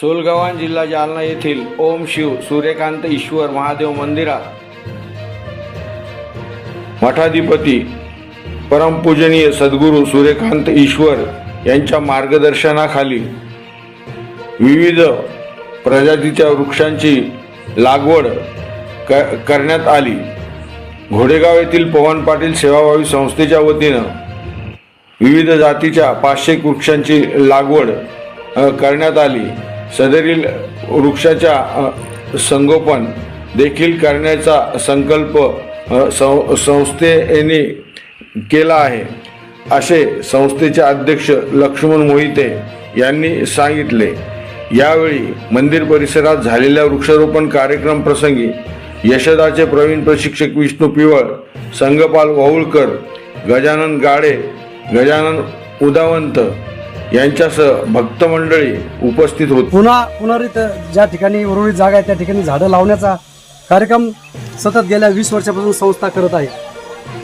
सोलगव्हाण जिल्हा जालना येथील ओम शिव सूर्यकांत ईश्वर महादेव मंदिरात मठाधिपती परमपूजनीय सद्गुरू सूर्यकांत ईश्वर यांच्या मार्गदर्शनाखाली विविध प्रजातीच्या वृक्षांची लागवड क करण्यात आली. घोडेगाव येथील पवन पाटील सेवाभावी संस्थेच्या वतीनं विविध जातीच्या पाचशे वृक्षांची लागवड करण्यात आली. सदरील वृक्षाच्या संगोपन देखील करण्याचा संकल्प सं संस्थेने केला आहे. असे संस्थेचे अध्यक्ष लक्ष्मण मोहिते यांनी सांगितले. यावेळी मंदिर परिसरात झालेल्या वृक्षारोपण कार्यक्रम प्रसंगी यशदाचे प्रवीण प्रशिक्षक विष्णू पिवळ संगपाल वाहुळकर गजानन गाडे गजानन उदावंत यांच्यासह भक्त मंडळी उपस्थित होत पुन्हा पुनरित ज्या ठिकाणी उर्वरित जागा आहे त्या ठिकाणी झाडं लावण्याचा कार्यक्रम सतत गेल्या वीस वर्षापासून संस्था करत आहे.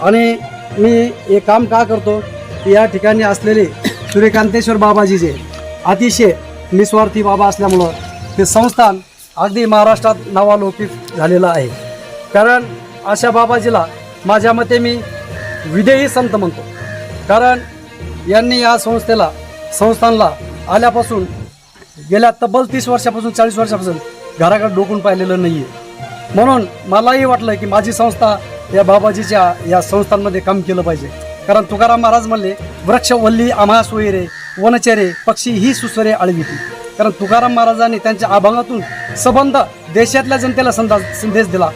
आणि मी हे काम का करतो की या ठिकाणी असलेले सूर्यकांतेश्वर बाबाजी जे अतिशय निस्वार्थी बाबा असल्यामुळं ते संस्थान अगदी महाराष्ट्रात नावालोकित झालेलं आहे. कारण अशा बाबाजीला माझ्या मते मी विदेही संत म्हणतो. कारण यांनी या संस्थेला संस्थानला आल्यापासून गेल्या तब्बल तीस वर्षापासून चाळीस वर्षापासून घराकडे डोकून पाहिलेलं नाही आहे म्हणून मलाही वाटलं की माझी संस्था या बाबाजीच्या या संस्थांमध्ये काम केलं पाहिजे. कारण तुकाराम महाराज म्हणले वृक्ष वल्ली आम्हा सोयरे वनचेरे पक्षी ही सुसरे आळविती कारण तुकाराम महाराजांनी त्यांच्या अभंगातून सबंध देशातल्या जनतेला संदा संदेश दिला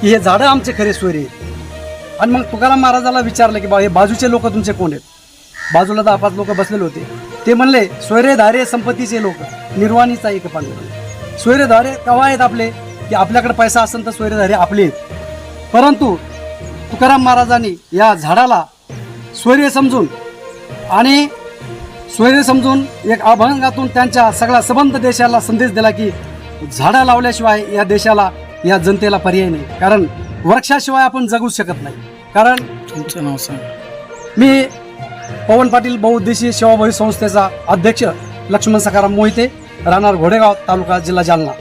की हे झाडं आमचे खरे सोयरे आहेत. आणि मग तुकाराम महाराजाला विचारलं की बा हे बाजूचे लोक तुमचे कोण आहेत? बाजूला दहा पाच लोक बसलेले होते. ते म्हणले सोयरेधारे संपत्तीचे लोक निर्वाणीचा एक पांडुरंग सोयरेधारे केव्हा आहेत आपले? की आपल्याकडे पैसा असेल तर सोयरेधारे आपले आहेत. परंतु तुकाराम महाराजांनी या झाडाला सोयरे समजून आणि सोयरे समजून एक अभंगातून त्यांच्या सगळ्या संबंध देशाला संदेश दिला की झाडं लावल्याशिवाय या देशाला या जनतेला पर्याय नाही. कारण वृक्षाशिवाय आपण जगूच शकत नाही. कारण तुमचं नाव सांग. मी पवन पाटील बहुउद्देशीय सेवाभावी संस्थेचा अध्यक्ष लक्ष्मण सकाराम मोहिते राहणार घोडेगाव तालुका जिल्हा जालना.